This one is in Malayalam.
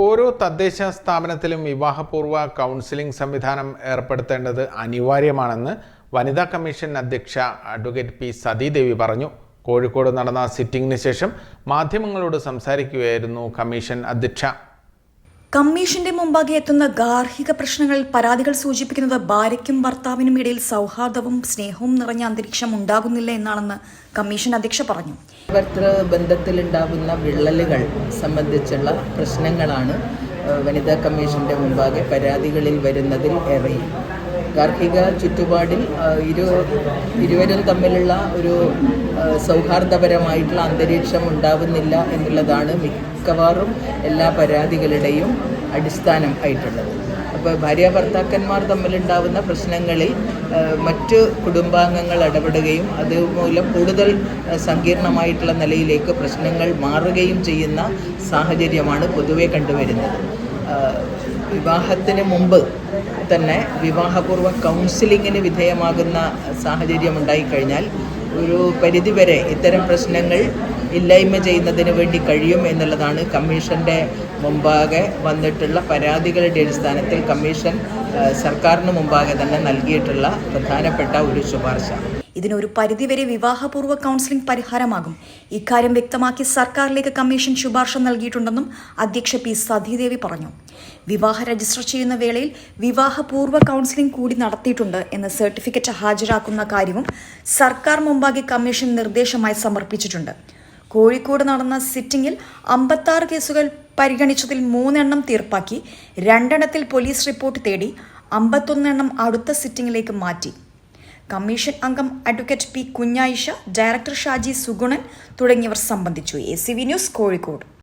ഓരോ തദ്ദേശ സ്ഥാപനത്തിലും വിവാഹപൂർവ കൗൺസിലിംഗ് സംവിധാനം ഏർപ്പെടുത്തേണ്ടത് അനിവാര്യമാണെന്ന് വനിതാ കമ്മീഷൻ അധ്യക്ഷ അഡ്വക്കേറ്റ് പി സതീദേവി പറഞ്ഞു. കോഴിക്കോട് നടന്ന സിറ്റിംഗിന് ശേഷം മാധ്യമങ്ങളോട് സംസാരിക്കുകയായിരുന്നു കമ്മീഷൻ അധ്യക്ഷ. കമ്മീഷന്റെ മുമ്പാകെ എത്തുന്ന ഗാർഹിക പ്രശ്നങ്ങളിൽ പരാതികൾ സൂചിപ്പിക്കുന്നത് ഭാര്യയ്ക്കും ഭർത്താവിനും ഇടയിൽ സൗഹാർദ്ദവും സ്നേഹവും നിറഞ്ഞ അന്തരീക്ഷം ഉണ്ടാകുന്നില്ല എന്നാണെന്ന് കമ്മീഷൻ അധ്യക്ഷ പറഞ്ഞു. ബന്ധത്തിൽ ഉണ്ടാകുന്ന വിള്ളലുകൾ സംബന്ധിച്ചുള്ള പ്രശ്നങ്ങളാണ് വനിതാ കമ്മീഷന്റെ മുമ്പാകെ പരാതികളിൽ വരുന്നതിൽ ഏറെയും. ഗാർഹിക ചുറ്റുപാടിൽ ഇരു ഇരുവരും തമ്മിലുള്ള ഒരു സൗഹാർദ്ദപരമായിട്ടുള്ള അന്തരീക്ഷം ഉണ്ടാവുന്നില്ല എന്നുള്ളതാണ് മിക്കവാറും എല്ലാ പരാതികളുടെയും അടിസ്ഥാനം ആയിട്ടുള്ളത്. അപ്പോൾ ഭാര്യ ഭർത്താക്കന്മാർ തമ്മിലുണ്ടാവുന്ന പ്രശ്നങ്ങളിൽ മറ്റ് കുടുംബാംഗങ്ങൾ ഇടപെടുകയും അതുമൂലം കൂടുതൽ സങ്കീർണമായിട്ടുള്ള നിലയിലേക്ക് പ്രശ്നങ്ങൾ മാറുകയും ചെയ്യുന്ന സാഹചര്യമാണ് പൊതുവെ കണ്ടുവരുന്നത്. വിവാഹത്തിന് മുമ്പ് തന്നെ വിവാഹപൂർവ കൗൺസിലിങ്ങിന് വിധേയമാകുന്ന സാഹചര്യം ഉണ്ടായിക്കഴിഞ്ഞാൽ ഒരു പരിധിവരെ ഇത്തരം പ്രശ്നങ്ങൾ ഇല്ലായ്മ ചെയ്യുന്നതിന് വേണ്ടി കഴിയും എന്നുള്ളതാണ് കമ്മീഷന്റെ മുമ്പാകെ വന്നിട്ടുള്ള പരാതികളുടെ അടിസ്ഥാനത്തിൽ കമ്മീഷൻ സർക്കാരിന് മുമ്പാകെ തന്നെ നൽകിയിട്ടുള്ള പ്രധാനപ്പെട്ട ഒരു ശുപാർശ. ഇതിനൊരു പരിധിവരെ വിവാഹപൂർവ കൗൺസിലിംഗ് പരിഹാരമാകും. ഇക്കാര്യം വ്യക്തമാക്കി സർക്കാരിലേക്ക് കമ്മീഷൻ ശുപാർശ നൽകിയിട്ടുണ്ടെന്നും അധ്യക്ഷ പി സതീദേവി പറഞ്ഞു. വിവാഹ രജിസ്റ്റർ ചെയ്യുന്ന വേളയിൽ വിവാഹപൂർവ കൗൺസിലിംഗ് കൂടി നടത്തിയിട്ടുണ്ട് എന്ന സർട്ടിഫിക്കറ്റ് ഹാജരാക്കുന്ന കാര്യവും സർക്കാർ മുമ്പാകെ കമ്മീഷൻ നിർദ്ദേശമായി സമർപ്പിച്ചിട്ടുണ്ട്. കോഴിക്കോട് നടന്ന സിറ്റിംഗിൽ അമ്പത്താറ് കേസുകൾ പരിഗണിച്ചതിൽ മൂന്നെണ്ണം തീർപ്പാക്കി രണ്ടെണ്ണത്തിൽ പോലീസ് റിപ്പോർട്ട് തേടി അമ്പത്തൊന്നെണ്ണം അടുത്ത സിറ്റിംഗിലേക്ക് മാറ്റി. കമ്മീഷൻ അംഗം advocate P Kunhayisha director Shaji Sugunan തുടങ്ങിയവർ സംബന്ധിച്ചു. A C V news Kozhikode.